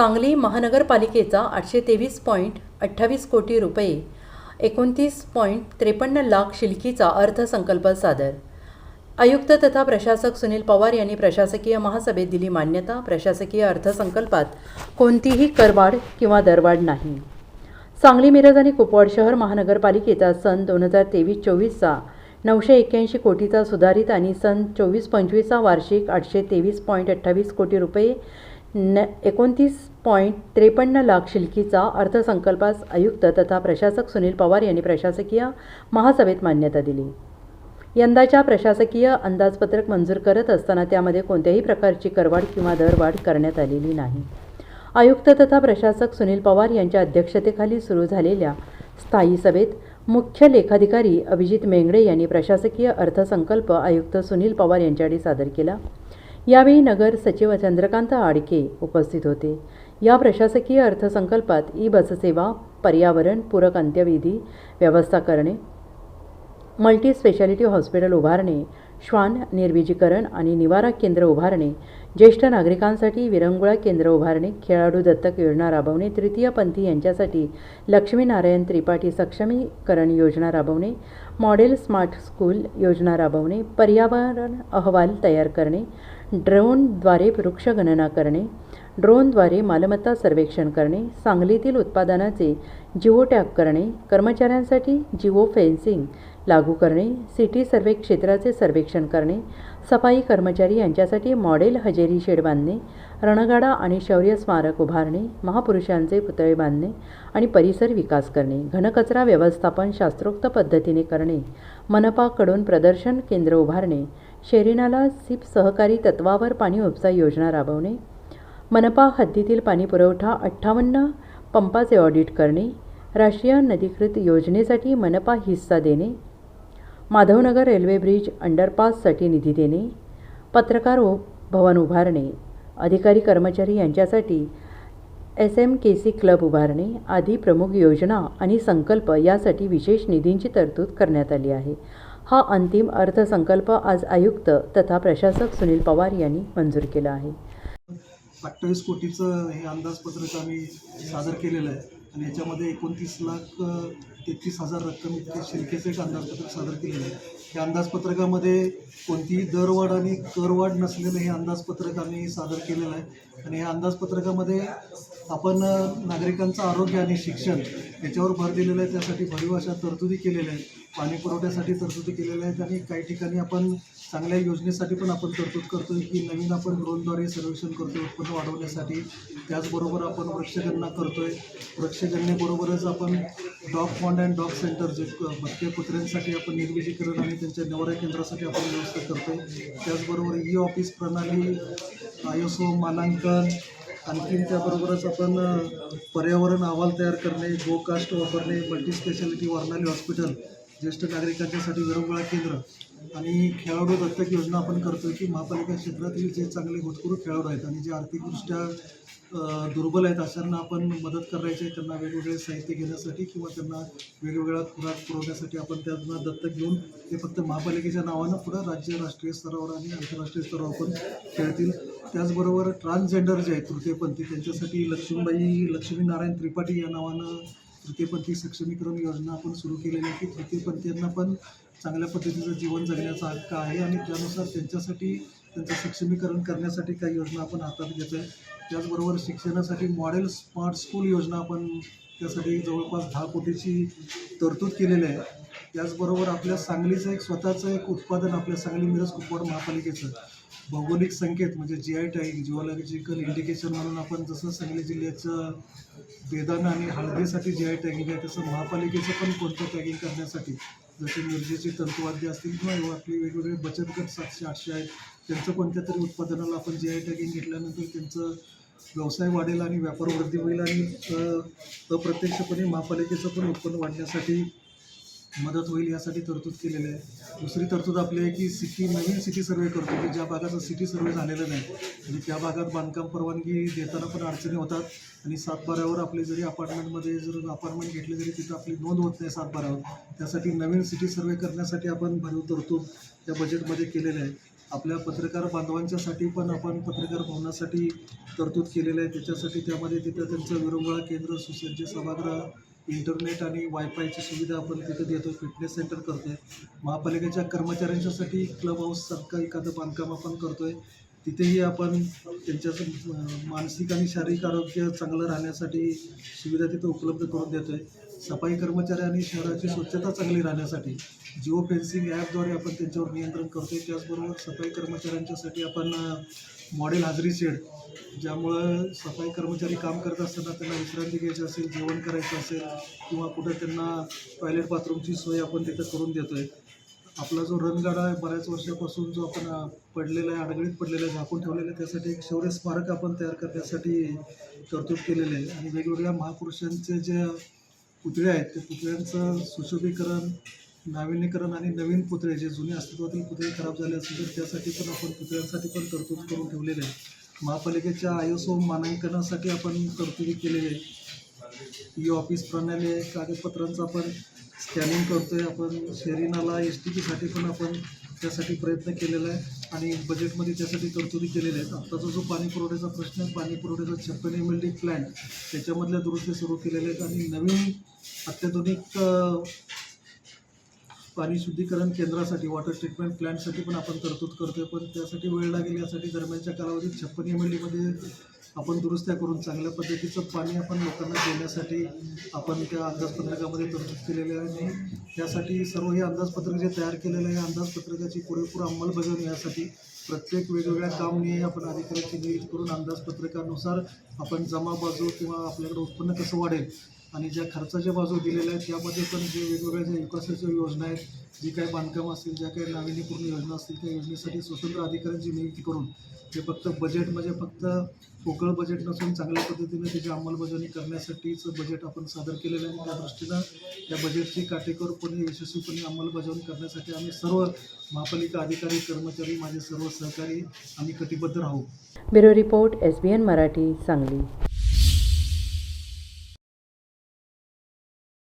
सांगली महानगरपालिकेचा आठशे तेवीस पॉईंट अठ्ठावीस कोटी रुपये एकोणतीस पॉईंट त्रेपन्न लाख शिलकीचा अर्थसंकल्प सादर. आयुक्त तथा प्रशासक सुनील पवार यांनी प्रशासकीय महासभेत दिली मान्यता. प्रशासकीय अर्थसंकल्पात कोणतीही करवाढ किंवा दरवाढ नाही. सांगली मिरज आणि कुपवाड शहर महानगरपालिकेचा सन दोन हजार तेवीस चोवीसचा नऊशे एक्क्याऐंशी कोटीचा सुधारित आणि सन चोवीस पंचवीसचा वार्षिक आठशे तेवीस पॉईंट अठ्ठावीस कोटी रुपये न एकोणतीस पॉईंट त्रेपन्न लाख शिलकीचा अर्थसंकल्पास आयुक्त तथा प्रशासक सुनील पवार यांनी प्रशासकीय महासभेत मान्यता दिली. यंदाच्या प्रशासकीय अंदाजपत्रक मंजूर करत असताना त्यामध्ये कोणत्याही प्रकारची करवाढ किंवा दरवाढ करण्यात आलेली नाही. आयुक्त तथा प्रशासक सुनील पवार यांच्या अध्यक्षतेखाली सुरू झालेल्या स्थायी सभेत मुख्य लेखाधिकारी अभिजित मेंगडे यांनी प्रशासकीय अर्थसंकल्प आयुक्त सुनील पवार यांच्याकडे सादर केला. यावेळी नगर सचिव चंद्रकांत आडके उपस्थित होते. या प्रशासकीय अर्थसंकल्पात ई बससेवा पर्यावरण पूरक अंत्यविधी व्यवस्था करणे मल्टी स्पेशालिटी हॉस्पिटल उभारणे श्वान निर्विजीकरण आणि निवारा केंद्र उभारणे ज्येष्ठ नागरिकांसाठी विरंगुळा केंद्र उभारणे खेळाडू दत्तक योजना राबवणे तृतीयपंथी यांच्यासाठी लक्ष्मीनारायण त्रिपाठी सक्षमीकरण योजना राबवणे मॉडेल स्मार्ट स्कूल योजना राबवणे पर्यावरण अहवाल तयार करणे ड्रोनद्वारे वृक्षगणना करणे ड्रोनद्वारे मालमत्ता सर्वेक्षण करणे सांगलीतील उत्पादनाचे जिओ टॅग करणे कर्मचाऱ्यांसाठी जिओ फेन्सिंग लागू करणे सिटी सर्वे क्षेत्राचे सर्वेक्षण करणे सफाई कर्मचारी यांच्यासाठी मॉडेल हजेरी शेड बांधणे रणगाडा आणि शौर्य स्मारक उभारणे महापुरुषांचे पुतळे बांधणे आणि परिसर विकास करणे घनकचरा व्यवस्थापन शास्त्रोक्त पद्धतीने करणे मनपाकडून प्रदर्शन केंद्र उभारणे शेरिनाला सिप सहकारी तत्वावर पाणी उपसा योजना राबवणे मनपा हद्दीतील पाणीपुरवठा अठ्ठावन्न पंपाचे ऑडिट करणे राष्ट्रीय नदीकृत योजनेसाठी मनपा हिस्सा देणे माधवनगर रेल्वे ब्रिज अंडरपाससाठी निधी देणे पत्रकार भवन उभारणे अधिकारी कर्मचारी यांच्यासाठी S M K C club उभारणे आदी प्रमुख योजना आणि संकल्प यासाठी विशेष निधींची तरतूद करण्यात आली आहे. हा अंतिम अर्थसंकल्प आज आयुक्त तथा प्रशासक सुनील पवार यांनी मंजूर केला आहे. अठ्ठावीस कोटीचं हे अंदाजपत्रक आम्ही सादर केलेलं आहे. आणि याच्यामध्ये एकोणतीस लाख तेहतीस हजार रक्कम इतके शिल्केचं एक अंदाजपत्रक सादर केलेलं आहे. या अंदाजपत्रकामध्ये कोणतीही दरवाढ आणि करवाढ नसलेलं हे अंदाजपत्रक आम्ही सादर केलेलं आहे. आणि या अंदाजपत्रकामध्ये आपण नागरिकांचं आरोग्य आणि शिक्षण याच्यावर भर दिलेला आहे. त्यासाठी भरीव अशा तरतुदी केलेल्या आहेत. पाणी पुरवठ्यासाठी तरतुदी केलेल्या आहेत. आणि काही ठिकाणी आपण चांगल्या योजनेसाठी पण आपण तरतूद आहे की नवीन आपण ड्रोनद्वारे सर्वेक्षण करतोय उत्पन्न वाढवण्यासाठी. त्याचबरोबर आपण वृक्षगणना करतो आहे वृक्षगणनेबरोबरच आपण dog pound and dog center जे क- भटक्या कुत्र्यांसाठी आपण निर्मितीकरण आणि त्यांच्या निवारा केंद्रासाठी आपण व्यवस्था आहे त्याचबरोबर ई ऑफिस प्रणाली आयोसो मानांकन आणखीन त्याबरोबरच आपण पर्यावरण अहवाल तयार करणे गोकास्ट वापरणे मल्टी स्पेशालिटी हॉस्पिटल ज्येष्ठ नागरिकांच्यासाठी विरंगुळा केंद्र आणि खेळाडू दत्तक योजना आपण करतोय की महापालिका क्षेत्रातील जे चांगले होतकरू खेळाडू आहेत आणि जे आर्थिकदृष्ट्या दुर्बल आहेत अशांना आपण मदत करायची आहे त्यांना वेगवेगळे साहित्य घेण्यासाठी किंवा त्यांना वेगवेगळ्या खुराक पुरवण्यासाठी आपण त्यांना दत्तक घेऊन ते फक्त महापालिकेच्या नावानं पुढं राज्य राष्ट्रीय स्तरावर आणि आंतरराष्ट्रीय स्तरावर पण खेळतील. त्याचबरोबर ट्रान्सजेंडर जे आहेत तृतीयपंथी त्यांच्यासाठी लक्ष्मीबाई लक्ष्मीनारायण त्रिपाठी या नावानं तृतीयपंथी सक्षमीकरण योजना आपण सुरू केलेली आहे की तृतीयपंथीयांना पण चांगल्या पद्धतीचं जीवन जगण्याचा हक्क आहे आणि त्यानुसार त्यांच्यासाठी त्यांचं सक्षमीकरण करण्यासाठी काही योजना आपण हातात घेतो आहे त्याचबरोबर शिक्षणासाठी मॉडेल स्मार्ट स्कूल योजना आपण त्यासाठी जवळपास दहा कोटीची तरतूद केलेली आहे. त्याचबरोबर आपल्या सांगलीचं एक स्वतःचं एक उत्पादन आपल्या सांगली मिरज कुपवाड महापालिकेचं भौगोलिक संकेत म्हणजे G I tagging geological indication म्हणून आपण जसं सांगली जिल्ह्याचं बेदाना आणि हळदीसाठी जी आय टॅगिंग आहे तसं महापालिकेचं पण कोणतं टॅगिंग करण्यासाठी जसे मिरजेची तंतुवाद्य असतील किंवा आपली वेगवेगळे बचत गट सातशे आठशे आहेत त्यांचं कोणत्या तरी उत्पादनाला आपण जी आय टॅगिंग घेतल्यानंतर त्यांचं व्यवसाय वाढेल आणि व्यापार वृद्धी होईल आणि अप्रत्यक्षपणे महापालिकेचं पण उत्पन्न वाढण्यासाठी मदत होईल यासाठी तरतूद केलेली आहे. दुसरी तरतूद आपली आहे की सिटी नवीन सिटी सर्वे करतो की ज्या भागाचा सिटी सर्वे झालेला नाही म्हणजे त्या भागात बांधकाम परवानगी देताना पण अडचणी होतात. आणि सातबाऱ्यावर आपले जरी अपार्टमेंटमध्ये जर अपार्टमेंट घेतले तरी तिथं आपली नोंद होत नाही सातबाऱ्यावर. त्यासाठी नवीन सिटी सर्वे करण्यासाठी आपण भरीव तरतूद त्या बजेटमध्ये केलेले आहे. आपल्या पत्रकार बांधवांच्यासाठी पण आपण पत्रकार भवनासाठी तरतूद केलेलं आहे. त्याच्यासाठी त्यामध्ये तिथं त्यांचं विरंगुळा केंद्र सुसज्ज सभागृह इंटरनेट आणि वायफायची सुविधा आपण तिथं देतो फिटनेस सेंटर करतो आहे महापालिकेच्या कर्मचाऱ्यांच्यासाठी क्लब हाऊससारखं एखादं बांधकाम आपण करतो आहे तिथेही आपण त्यांच्याचं मानसिक आणि शारीरिक आरोग्य चांगलं राहण्यासाठी सुविधा तिथं उपलब्ध करून देतो आहे सफाई कर्मचारी आणि शहराची स्वच्छता चांगली राहण्यासाठी जिओ फेन्सिंग ॲपद्वारे आपण त्यांच्यावर नियंत्रण करतो आहे त्याचबरोबर सफाई कर्मचाऱ्यांच्यासाठी आपण मॉडेल हाजरी शेड ज्यामुळं सफाई कर्मचारी काम करत असताना त्यांना विश्रांती घ्यायची असेल जेवण करायचं असेल किंवा कुठं त्यांना टॉयलेट बाथरूमची सोय आपण तिथं करून देतो आहे आपला जो रणगाडा आहे बऱ्याच वर्षापासून जो आपण पडलेला आहे अडगळीत पडलेला आहे झाकून ठेवलेला आहे त्यासाठी एक शौर्य स्मारक आपण तयार करण्यासाठी तरतूद केलेलं आहे. आणि वेगवेगळ्या महापुरुषांचे जे पुतळे आहेत. ते पुतळ्यांचं सुशोभीकरण नाविन्यकरण आणि नवीन पुतळे जे जुने अस्तित्वातील पुतळे खराब झाले असतील तर त्यासाठी पण आपण पुतळ्यांसाठी पण तरतूद करून ठेवलेले आहे. महापालिकेच्या आयोसो मानांकनासाठी आपण तरतुदी केलेली आहे. ई ऑफिस प्रणाली आहे कागदपत्रांचं आपण स्कॅनिंग करतो आहे आपण शेरिनाला एस टी पीसाठी पण आपण त्यासाठी प्रयत्न केलेला आहे आणि बजेटमध्ये त्यासाठी तरतुदी केलेल्या आहेत. आत्ताचा जो पाणी पुरवठ्याचा प्रश्न आहे पाणी पुरवठ्याचा छप्पन एम एल डी प्लॅन त्याच्यामधल्या दुरुस्ती सुरू केलेल्या आहेत आणि नवीन अत्याधुनिक पाणी शुद्धीकरण केंद्रासाठी वॉटर ट्रीटमेंट प्लॅन्टसाठी पण आपण तरतूद करतोय. पण त्यासाठी वेळ लागेल यासाठी दरम्यानच्या कालावधीत छप्पन एम एल डीमध्ये आपण दुरुस्त्या करून चांगल्या पद्धतीचं पाणी आपण लोकांना देण्यासाठी आपण त्या अंदाजपत्रकामध्ये तरतूद केलेली आहे आणि त्यासाठी सर्व हे अंदाजपत्रक जे तयार केलेलं आहे अंदाजपत्रकाची पुरेपूर अंमलबजावणी यासाठी प्रत्येक वेगवेगळ्या कामने आपण अधिकाऱ्यांची नियुक्ती करून अंदाजपत्रकानुसार आपण जमा बाजू किंवा आपल्याकडे उत्पन्न कसं वाढेल आणि ज्या खर्चाच्या बाजू दिलेल्या आहेत त्यामध्ये पण जे वेगवेगळ्या ज्या विकासाच्या योजना आहेत जी काही बांधकाम असतील ज्या काही नाविन्यपूर्ण योजना असतील त्या योजनेसाठी स्वतंत्र अधिकाऱ्यांची नियुक्ती करून ते फक्त बजेट म्हणजे फक्त पोकळ बजेट नसून चांगल्या पद्धतीने त्याची अंमलबजावणी करण्यासाठीच बजेट आपण सादर केलेलं आहे. त्या दृष्टीनं त्या बजेटची काटेकोरपणे यशस्वीपणे अंमलबजावणी करण्यासाठी आम्ही सर्व महापालिका अधिकारी कर्मचारी माझे सर्व सहकारी आम्ही कटिबद्ध राहू. Bureau report S B N Marathi Sangli.